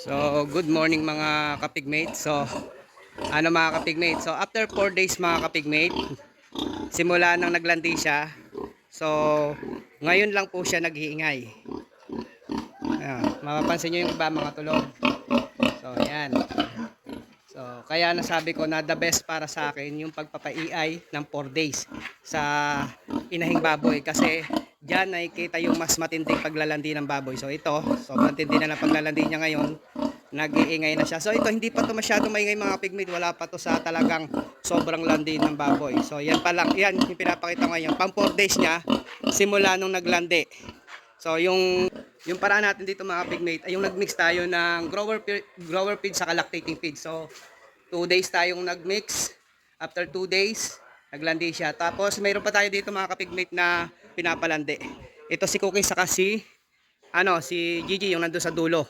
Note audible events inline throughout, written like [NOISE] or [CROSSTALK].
So, good morning mga kapigmate. So, ano mga kapigmate? So, after 4 days mga kapigmate, simula nang naglandi siya. So, ngayon lang po siya nag-iingay. Ayan, mapapansin nyo yung iba mga tulog. So, yan. So, kaya nasabi ko na the best para sa akin yung pagpapaiay ng 4 days sa inahing baboy kasi diyan nakikita yung mas matinding paglalandi ng baboy. So ito, sobrang tindi na ng paglalandi niya ngayon. Nag-iingay na siya. So ito, hindi pa to masyado maingay mga pigmeat. Wala pa to sa talagang sobrang landi ng baboy. So yan pa lang, yan yung pinapakita ko ngayon. Pang 4 days niya, simula nung naglandi. So yung yung paraan natin dito mga pigmate ay yung nagmix tayo ng grower grower feed sa lactating feed. So 2 days tayong nagmix. After 2 days, naglandi siya. Tapos mayroon pa tayo dito mga kapigmate na pinapalandi. Ito si Cookie saka si ano, si Gigi yung nandoon sa dulo.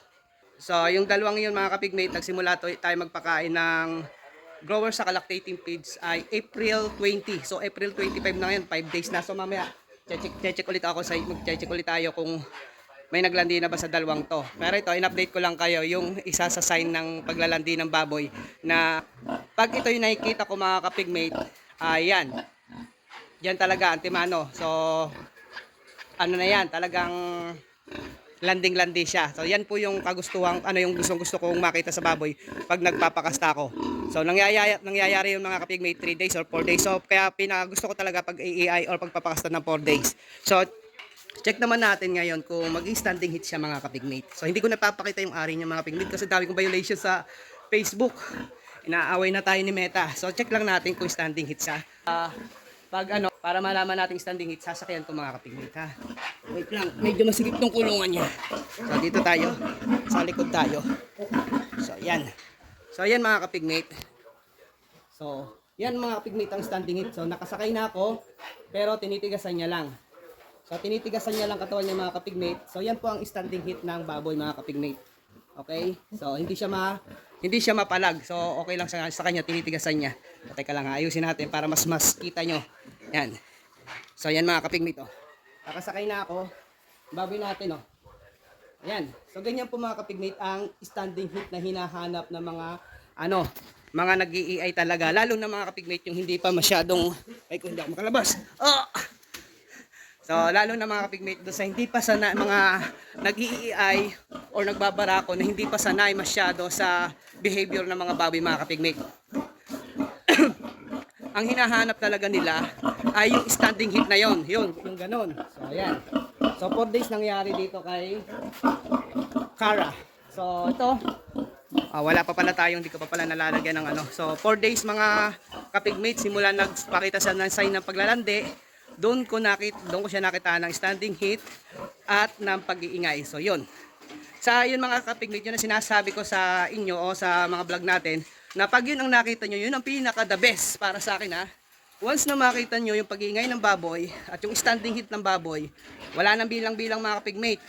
So yung dalawang yun mga kapigmate, nagsimula to, tayo magpakain ng grower sa lactating feeds ay April 20. So April 25 na ngayon, 5 days na. So mamaya, check, check ulit ako sa mag-check ulit tayo kung may naglandi na ba sa dalawang to. Pero ito, in-update ko lang kayo yung isa sa sign ng paglalandi ng baboy na pag ito yung nakikita ko mga kapigmate, ayan. Yan talaga, antimano. So, ano na yan, talagang landing-landi siya. So, yan po yung kagustuhan, ano yung gustong gusto kong makita sa baboy pag nagpapakasta ko. So, nangyayari, nangyayari yung mga kapigmate 3 days or 4 days. So, kaya pinakagusto ko talaga pag AI or pagpapakasta ng 4 days. So, check naman natin ngayon kung mag-standing hit siya mga kapigmate. So, hindi ko napapakita yung ari niya mga kapigmate kasi dami kong violation sa Facebook. Inaaway na tayo ni Meta. So, check lang natin kung standing hit siya. Ah, pag ano, para malaman natin standing hit, sasakyan ko mga kapigmate ha. Wait lang, medyo masigip tong kulungan niya. So, dito tayo. Sa likod tayo. So, yan. So, yan mga kapigmate. So, yan mga kapigmate ang standing hit. So, nakasakay na ako, pero tinitigasan niya lang. So, tinitigasan niya lang katawan niya mga kapigmate. So, yan po ang standing hit ng baboy mga kapigmate. Okay? So, hindi siya ma hindi siya mapalag. So, okay lang sa, sa kanya, tinitigasan niya. So, teka lang, ayusin natin para mas mas kita nyo. Yan. So, yan mga kapigmate, oh. Nakasakay na ako. Baboy natin, oh. Ayan. So, ganyan po mga kapigmate ang standing hit na hinahanap ng mga, ano, mga nag ai talaga. Lalo na mga kapigmate yung hindi pa masyadong, ay kung hindi ako makalabas. Oh! So, lalo na mga kapigmate doon sa hindi pa sana mga nag ai or nagbabarako na hindi pa sanay masyado sa behavior ng mga baboy mga kapigmate. [COUGHS] Ang hinahanap talaga nila ay yung standing hit na yon, yun, yung ganon. So, ayan. So, 4 days nangyari dito kay Kara. So, ito, Ah, wala pa pala tayo, hindi ko pa pala nalalagyan ng ano. So, 4 days mga kapigmate, simula nagpakita sa ng sign ng paglalandi, doon ko nakit, doon ko siya nakita ng standing hit at ng pag-iingay. So, yun. Sa yun mga kapigmate, yun ang sinasabi ko sa inyo o sa mga vlog natin, na pag yun ang nakita nyo, yun ang pinaka the best para sa akin ha. Once na makita nyo yung pag-iingay ng baboy at yung standing hit ng baboy, wala nang bilang-bilang mga kapigmate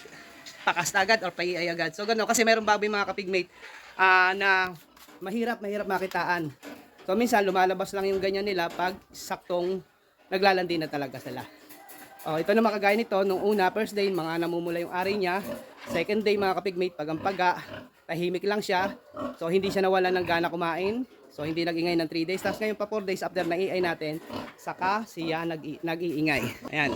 pakasta agad or paiay agad. So gano'n, kasi meron baboy mga kapigmate ah, na mahirap, mahirap makitaan. So minsan lumalabas lang yung ganyan nila pag saktong naglalandi na talaga sila. Oh, ito na makagaya nito, nung una, first day, mga namumula yung ari niya. Second day, mga kapigmate, pag ang paga, tahimik lang siya. So, hindi siya nawalan ng gana kumain. So, hindi nag-ingay ng 3 days. Tapos ngayon pa 4 days after na iay natin, saka siya nag nag-iingay. Ayan.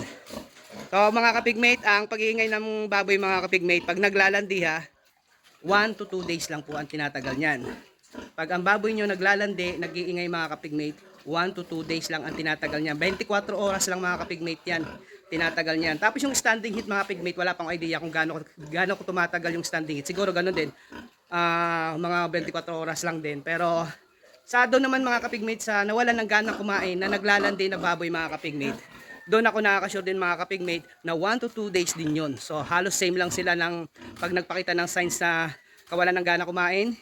So, mga kapigmate, ang pag-iingay ng baboy, mga kapigmate, pag naglalandi ha, 1 to 2 days lang po ang tinatagal niyan. Pag ang baboy nyo naglalandi, nag-iingay mga kapigmate, 1 to 2 days lang ang tinatagal niyan. 24 oras lang mga kapigmate yan. Tinatagal niyan. Tapos yung standing hit mga pigmate, wala pang idea kung gaano, gaano ko tumatagal yung standing hit. Siguro ganun din. Ah, mga 24 oras lang din. Pero sa naman mga kapigmate sa nawalan ng gana kumain na naglalandi na baboy mga kapigmate. Doon ako nakakasure din mga kapigmate na 1 to 2 days din yon. So halos same lang sila ng pag nagpakita ng signs na kawalan ng gana kumain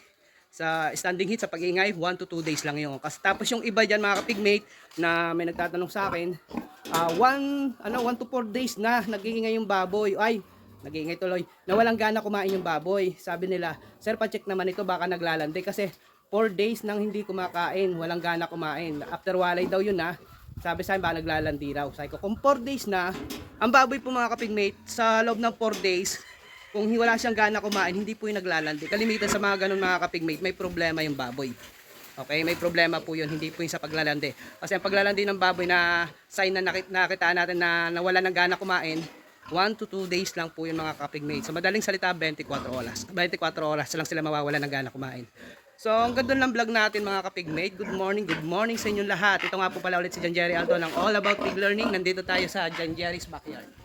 sa standing hit sa pag-ingay 1 to 2 days lang yun. Kasi tapos yung iba diyan mga kapigmate na may nagtatanong sa akin, ah 1 ano 1 to 4 days na nag-iingay yung baboy. Ay, nag-iingay tuloy. Na walang gana kumain yung baboy. Sabi nila, "Sir, pa-check naman ito baka naglalandi kasi 4 days nang hindi kumakain, walang gana kumain. After walay daw yun na. Sabi sa akin, baka naglalandi raw. Sabi ko, kung 4 days na, ang baboy po mga kapigmate, sa loob ng 4 days, kung wala siyang gana kumain, hindi po yung naglalandi. Kalimitan sa mga ganun mga kapigmate, may problema yung baboy. Okay, may problema po yun, hindi po yung sa paglalandi. Kasi ang paglalandi ng baboy na sign na nakit, nakita natin na nawala ng gana kumain, 1 to 2 days lang po yung mga kapigmate. Sa madaling salita, 24 oras. 24 oras lang sila mawawala ng gana kumain. So, ang ganda ng vlog natin mga kapigmate. Good morning, good morning sa inyong lahat. Ito nga po pala ulit si Jan Jerry Alto ng All About Pig Learning. Nandito tayo sa Jan Jerry's Backyard.